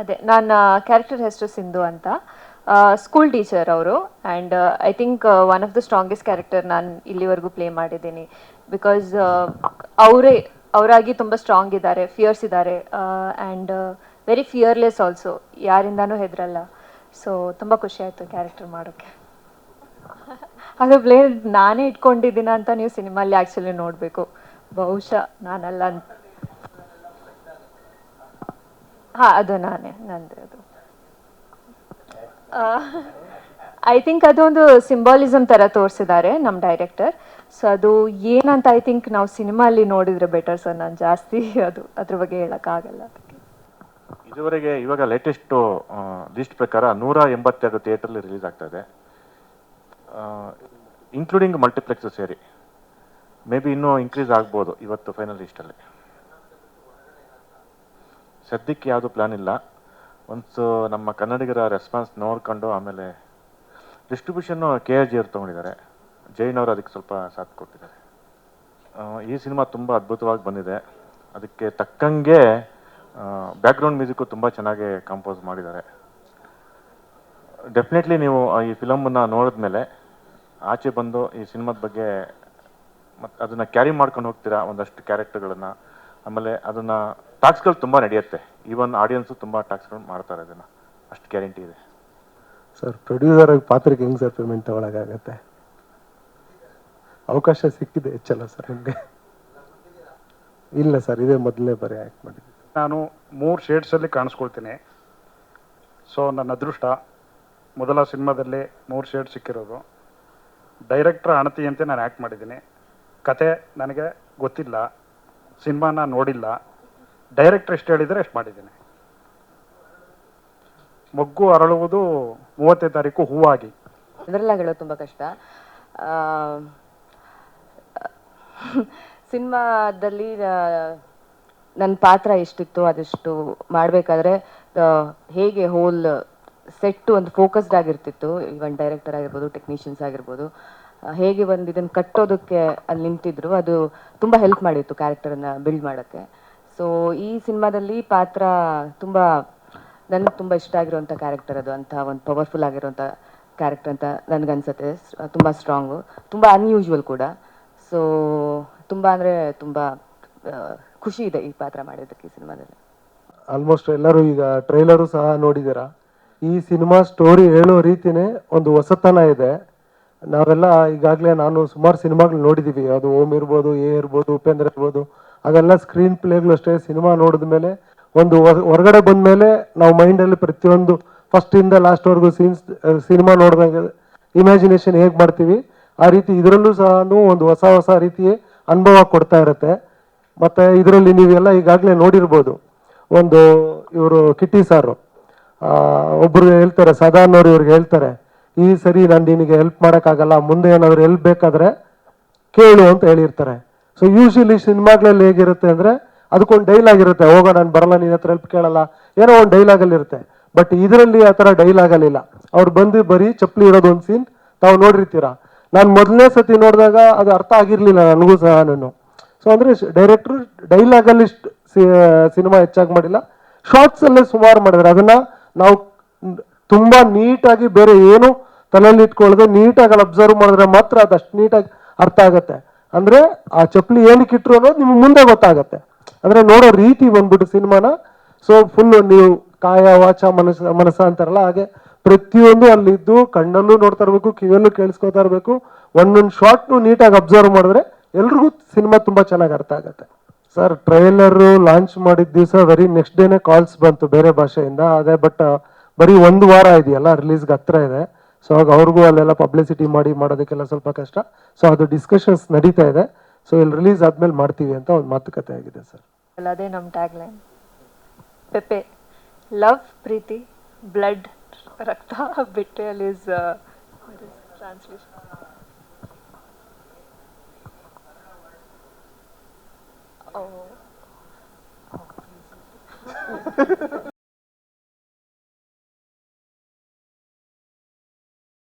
ಅದೇ ನನ್ನ ಕ್ಯಾರೆಕ್ಟರ್ ಹೆಸರು ಸಿಂಧು ಅಂತ. ಸ್ಕೂಲ್ ಟೀಚರ್ ಅವರು. And I think one of the strongest character ನಾನು ಇಲ್ಲಿವರೆಗೂ ಪ್ಲೇ ಮಾಡಿದ್ದೀನಿ. ಬಿಕಾಸ್ ಅವರೇ, ಅವರಾಗಿ ತುಂಬ ಸ್ಟ್ರಾಂಗ್ ಇದ್ದಾರೆ ಫಿಯರ್ಸ್ ಇದ್ದಾರೆ. ಆ್ಯಂಡ್ ವೆರಿ ಫಿಯರ್ಲೆಸ್ ಆಲ್ಸೋ ಯಾರಿಂದನೂ ಹೆದರಲ್ಲ. ಸೊ ತುಂಬ ಖುಷಿ ಆಯಿತು ಕ್ಯಾರೆಕ್ಟರ್ ಮಾಡೋಕ್ಕೆ ಅದು ಪ್ಲೇ ನಾನೇ ಇಟ್ಕೊಂಡಿದ್ದೀನ ಅಂತ ನೀವು ಸಿನಿಮಾಲ್ಲಿ ಆ್ಯಕ್ಚುಲಿ ನೋಡಬೇಕು. ಬಹುಶಃ ನಾನಲ್ಲ ಅಂತ. ಹಾಂ, ಅದು ನಾನೇ, ನಂದು ಅದು. ಐ ಥಿಂಕ್ ಅದೊಂದು ಸಿಂಬಾಲಿಸಮ್ ಥರ ತೋರಿಸಿದ್ದಾರೆ ನಮ್ಮ ಡೈರೆಕ್ಟರ್ ಸೊ ಅದು ಏನಂತ ಐ ಥಿಂಕ್ ನಾವು ಸಿನಿಮಾಲ್ಲಿ ನೋಡಿದ್ರೆ ಬೆಟರ್ ಸರ್ ನಾನು ಜಾಸ್ತಿ ಅದು, ಅದ್ರ ಬಗ್ಗೆ ಹೇಳೋಕ್ಕಾಗಲ್ಲ ಇದುವರೆಗೆ ಇವಾಗ ಲೇಟೆಸ್ಟ್ ಲಿಸ್ಟ್ ಪ್ರಕಾರ ನೂರ ಎಂಬತ್ತೆರಡು ಥಿಯೇಟ್ರಲ್ಲಿ ರಿಲೀಸ್ ಆಗ್ತಾ ಇದೆ. ಇನ್ಕ್ಲೂಡಿಂಗ್ ಮಲ್ಟಿಪ್ಲೆಕ್ಸ್ ಸೇರಿ. ಮೇ ಬಿ ಇನ್ನೂ ಇನ್ಕ್ರೀಸ್ ಆಗ್ಬೋದು ಇವತ್ತು ಫೈನಲ್ ಲಿಸ್ಟಲ್ಲಿ ಸದ್ಯಕ್ಕೆ ಯಾವುದು ಪ್ಲಾನ್ ಇಲ್ಲ. ಒನ್ಸು ನಮ್ಮ ಕನ್ನಡಿಗರ ರೆಸ್ಪಾನ್ಸ್ ನೋಡ್ಕೊಂಡು ಆಮೇಲೆ ಡಿಸ್ಟ್ರಿಬ್ಯೂಷನ್ನು ಕೆ ಆರ್ ಜಿ ಅವ್ರು ತೊಗೊಂಡಿದ್ದಾರೆ. ಜೈನ್ ಅವರು ಅದಕ್ಕೆ ಸ್ವಲ್ಪ ಸಾಥ್ ಕೊಟ್ಟಿದ್ದಾರೆ. ಈ ಸಿನಿಮಾ ತುಂಬ ಅದ್ಭುತವಾಗಿ ಬಂದಿದೆ. ಅದಕ್ಕೆ ತಕ್ಕಂಗೆ ಬ್ಯಾಕ್ಗ್ರೌಂಡ್ ಮ್ಯೂಸಿಕ್ಕು ತುಂಬ ಚೆನ್ನಾಗಿ ಕಂಪೋಸ್ ಮಾಡಿದ್ದಾರೆ. ಡೆಫಿನೆಟ್ಲಿ ನೀವು ಈ ಫಿಲಮನ್ನು ನೋಡಿದ್ಮೇಲೆ ಆಚೆ ಬಂದು ಈ ಸಿನಿಮಾದ ಬಗ್ಗೆ ಮತ್ತು ಅದನ್ನು ಕ್ಯಾರಿ ಮಾಡ್ಕೊಂಡು ಹೋಗ್ತೀರಾ ಒಂದಷ್ಟು ಕ್ಯಾರೆಕ್ಟರ್ಗಳನ್ನು ಆಮೇಲೆ ಅದನ್ನು ಟಾಕ್ಸ್ಗಳು ತುಂಬ ನಡೆಯುತ್ತೆ. ಈವನ್ ಆಡಿಯನ್ಸು ತುಂಬ ಟಾಕ್ಸ್ಗಳು ಮಾಡ್ತಾರೆ ಅದನ್ನು. ಅಷ್ಟು ಗ್ಯಾರಂಟಿ ಇದೆ. ಸರ್ ಪ್ರೊಡ್ಯೂಸರ್ ಆಗಿ ಪಾತ್ರಕ್ಕೆ ಹೆಂಗ್ ಸರ್ ಪೇಮೆಂಟ್ ತಗೊಳಕಾಗತ್ತೆ ಅವಕಾಶ ಸಿಕ್ಕಿದೆ ಹೆಚ್ಚಲ್ಲ ಸರ್ ನಿಮಗೆ? ಇಲ್ಲ ಸರ್ ಇದೇ ಮೊದಲನೇ ಬಾರಿ ಆ್ಯಕ್ಟ್ ಮಾಡಿದ್ದೆ. ನಾನು ಮೂರು ಶೇಡ್ಸಲ್ಲಿ ಕಾಣಿಸ್ಕೊಳ್ತೀನಿ. ಸೊ ನನ್ನ ಅದೃಷ್ಟ ಮೊದಲ ಸಿನಿಮಾದಲ್ಲಿ ಮೂರು ಶೇಡ್ ಸಿಕ್ಕಿರೋದು. ಡೈರೆಕ್ಟ್ರ್ ಅಂತ ನಾನು ಆ್ಯಕ್ಟ್ ಮಾಡಿದ್ದೀನಿ. ಕತೆ ನನಗೆ ಗೊತ್ತಿಲ್ಲ. ಸಿನಿಮಾನ ನೋಡಿಲ್ಲ. ಡೈರೆಕ್ಟ್ರ್ ಎಷ್ಟು ಹೇಳಿದರೆ ಎಷ್ಟು ಮಾಡಿದ್ದೀನಿ. ಮೊಗ್ಗು ಅರಳುವುದು ಮೂವತ್ತೇ ತಾರೀಕು ಹೂವಾಗಿ. ಇದರೆಲ್ಲ ಹೇಳೋದು ತುಂಬ ಕಷ್ಟ. ಸಿನಿಮಾದಲ್ಲಿ ನನ್ನ ಪಾತ್ರ ಎಷ್ಟಿತ್ತು ಅದೆಷ್ಟು ಮಾಡಬೇಕಾದ್ರೆ ಹೇಗೆ ಹೋಲ್ ಸೆಟ್ಟು ಒಂದು ಫೋಕಸ್ಡ್ ಆಗಿರ್ತಿತ್ತು. ಈವನ್ ಡೈರೆಕ್ಟರ್ ಆಗಿರ್ಬೋದು ಟೆಕ್ನಿಷಿಯನ್ಸ್ ಆಗಿರ್ಬೋದು. ಹೇಗೆ ಒಂದು ಇದನ್ನು ಕಟ್ಟೋದಕ್ಕೆ ಅಲ್ಲಿ ನಿಂತಿದ್ರು, ಅದು ತುಂಬ ಹೆಲ್ಪ್ ಮಾಡಿತ್ತು ಕ್ಯಾರೆಕ್ಟರನ್ನು ಬಿಲ್ಡ್ ಮಾಡೋಕ್ಕೆ. ಸೊ ಈ ಸಿನಿಮಾದಲ್ಲಿ ಪಾತ್ರ ತುಂಬ, ನನಗೆ ತುಂಬ ಇಷ್ಟ ಆಗಿರುವಂಥ ಕ್ಯಾರೆಕ್ಟರ್ ಅದು, ಅಂತ ಒಂದು ಪವರ್ಫುಲ್ ಆಗಿರುವಂಥ ಕ್ಯಾರೆಕ್ಟರ್ ಅಂತ ನನಗನ್ಸುತ್ತೆ ತುಂಬ ಸ್ಟ್ರಾಂಗು ತುಂಬ ಅನ್ಯೂಶುವಲ್ ಕೂಡ. ಸೊ ತುಂಬ ಅಂದರೆ ತುಂಬ ಖುಷಿ ಇದೆ ಈ ಪಾತ್ರ ಮಾಡಿದ್ದಕ್ಕೆ ಈ ಸಿನಿಮಾದಲ್ಲಿ. ಆಲ್ಮೋಸ್ಟ್ ಎಲ್ಲರೂ ಈಗ ಟ್ರೈಲರು ಸಹ ನೋಡಿದ್ದೀರಾ? ಈ ಸಿನಿಮಾ ಸ್ಟೋರಿ ಹೇಳೋ ರೀತಿನೇ ಒಂದು ಹೊಸತನ ಇದೆ. ನಾವೆಲ್ಲ ಈಗಾಗಲೇ ನಾನು ಸುಮಾರು ಸಿನಿಮಾಗಳು ನೋಡಿದ್ದೀವಿ ಅದು ಓಮ್ ಇರ್ಬೋದು, ಎ ಇರ್ಬೋದು, ಉಪೇಂದ್ರ ಇರ್ಬೋದು. ಅದೆಲ್ಲ ಸ್ಕ್ರೀನ್ ಪ್ಲೇಗಳು ಅಷ್ಟೇ. ಸಿನಿಮಾ ನೋಡಿದ ಮೇಲೆ ಒಂದು ಹೊರ- ಹೊರಗಡೆ ಬಂದ ಮೇಲೆ ನಾವು ಮೈಂಡಲ್ಲಿ ಪ್ರತಿಯೊಂದು ಫಸ್ಟಿಂದ ಲಾಸ್ಟ್ವರೆಗೂ ಸೀನ್ಸ್ ಸಿನಿಮಾ ನೋಡಿದಾಗ ಇಮ್ಯಾಜಿನೇಷನ್ ಹೇಗೆ ಮಾಡ್ತೀವಿ, ಆ ರೀತಿ ಇದರಲ್ಲೂ ಸಹ ಒಂದು ಹೊಸ ಹೊಸ ರೀತಿ ಅನುಭವ ಕೊಡ್ತಾ ಇರುತ್ತೆ. ಮತ್ತು ಇದರಲ್ಲಿ ನೀವೆಲ್ಲ ಈಗಾಗಲೇ ನೋಡಿರ್ಬೋದು. ಒಂದು ಇವರು ಕಿಟ್ಟಿ ಸಾರು ಒಬ್ಬರು ಹೇಳ್ತಾರೆ ಸದಾನ್ ಅವ್ರು ಇವ್ರಿಗೆ ಹೇಳ್ತಾರೆ ಈ ಸರಿ ನಾನು ನಿನಗೆ ಹೆಲ್ಪ್ ಮಾಡೋಕ್ಕಾಗಲ್ಲ, ಮುಂದೆ ಏನಾದರೂ ಹೆಲ್ಪ್ ಬೇಕಾದರೆ ಕೇಳು ಅಂತ ಹೇಳಿರ್ತಾರೆ. ಸೊ ಯೂಶಲಿ ಸಿನಿಮಾಗಳಲ್ಲಿ ಹೇಗಿರುತ್ತೆ ಅಂದರೆ, ಅದಕ್ಕೊಂದು ಡೈಲಾಗ್ ಇರುತ್ತೆ. ಹೋಗೋ, ನಾನು ಬರಲ್ಲ ನಿನ್ನ ಹತ್ರ ಹೆಲ್ಪ್ ಕೇಳಲ್ಲ. ಏನೋ ಒಂದು ಡೈಲಾಗಲ್ಲಿ ಇರುತ್ತೆ. ಬಟ್ ಇದರಲ್ಲಿ ಆ ಥರ ಡೈಲಾಗಲ್ಲಿಲ್ಲ ಅವ್ರು ಬಂದು ಬರೀ ಚಪ್ಪಲಿ ಇರೋದು ಒಂದು ಸೀನ್ ತಾವು ನೋಡಿರ್ತೀರಾ? ನಾನು ಮೊದಲನೇ ಸತಿ ನೋಡಿದಾಗ ಅದು ಅರ್ಥ ಆಗಿರಲಿಲ್ಲ ನನಗೂ ಸಹ ನಾನು. ಸೊ ಅಂದರೆ ಡೈರೆಕ್ಟ್ರು ಡೈಲಾಗಲ್ಲಿ ಸಿನಿಮಾ ಹೆಚ್ಚಾಗಿ ಮಾಡಿಲ್ಲ. ಶಾರ್ಟ್ಸಲ್ಲೇ ಸುಮಾರು ಮಾಡಿದ್ದಾರೆ ಅದನ್ನು ನಾವು ತುಂಬ ನೀಟಾಗಿ ಬೇರೆ ಏನು ತಲೆಯಲ್ಲಿ ನೀಟಾಗಿ ಅಲ್ಲಿ ಅಬ್ಸರ್ವ್ ಮಾಡಿದ್ರೆ ಮಾತ್ರ ಅದಷ್ಟು ನೀಟಾಗಿ ಅರ್ಥ ಆಗುತ್ತೆ. ಅಂದ್ರೆ ಆ ಚಪ್ಪಲಿ ಏನಕ್ಕೆ ಇಟ್ರು ಅನ್ನೋದು ನಿಮ್ಗೆ ಮುಂದೆ ಗೊತ್ತಾಗುತ್ತೆ. ಅಂದ್ರೆ ನೋಡೋ ರೀತಿ ಬಂದ್ಬಿಟ್ಟು ಸಿನಿಮಾನ. ಸೊ ಫುಲ್ ನೀವು ಕಾಯ, ವಾಚ, ಮನಸ್ಸ ಮನಸ್ಸ ಅಂತಾರಲ್ಲ, ಹಾಗೆ ಪ್ರತಿಯೊಂದು ಅಲ್ಲಿದ್ದು ಕಣ್ಣಲ್ಲೂ ನೋಡ್ತಾ ಇರಬೇಕು, ಕಿವಿಯಲ್ಲೂ ಕೇಳಿಸ್ಕೊತಾ ಇರಬೇಕು. ಒಂದೊಂದು ಶಾರ್ಟ್ನು ನೀಟಾಗಿ ಅಬ್ಸರ್ವ್ ಮಾಡಿದ್ರೆ ಎಲ್ರಿಗೂ ಸಿನಿಮಾ ತುಂಬಾ ಚೆನ್ನಾಗಿ ಅರ್ಥ ಆಗುತ್ತೆ. ಸರ್ ಟ್ರೈಲರ್ ಲಾಂಚ್ ಮಾಡಿದ ದಿವಸ ವೆರಿ ನೆಕ್ಸ್ಟ್ ಡೇನೆ ಕಾಲ್ಸ್ ಬಂತು ಬೇರೆ ಭಾಷೆಯಿಂದ. ಅದೇ ಬಟ್ ಬರೀ ಒಂದು ವಾರ ಇದೆಯಲ್ಲ ರಿಲೀಸ್ಗೆ ಹತ್ರ ಇದೆ. ಸೊ ಹಾಗೆ ಅವ್ರಿಗೂ ಅಲ್ಲೆಲ್ಲ ಪಬ್ಲಿಸಿಟಿ ಮಾಡಿ ಮಾಡೋದಕ್ಕೆಲ್ಲ ಸ್ವಲ್ಪ ಕಷ್ಟ. ಸೊ ಅದು ಡಿಸ್ಕಷನ್ಸ್ ನಡೀತಾ ಇದೆ. ಸೊ ಇಲ್ಲಿ ರಿಲೀಸ್ ಆದ್ಮೇಲೆ ಮಾಡ್ತೀವಿ ಅಂತ ಒಂದು ಮಾತುಕತೆ ಆಗಿದೆ ಸರ್ ಅದೇ ನಮ್ಮ ಟ್ಯಾಗ್ ಲೈನ್ ಪೆಪೆ, ಲವ್, ಪ್ರೀತಿ, ಬ್ಲಡ್, ರಕ್ತ ಬಿಟ್ರಿಯಲ್ ಇಸ್ ಟ್ರಾನ್ಸ್ಲೇಷನ್ ಓ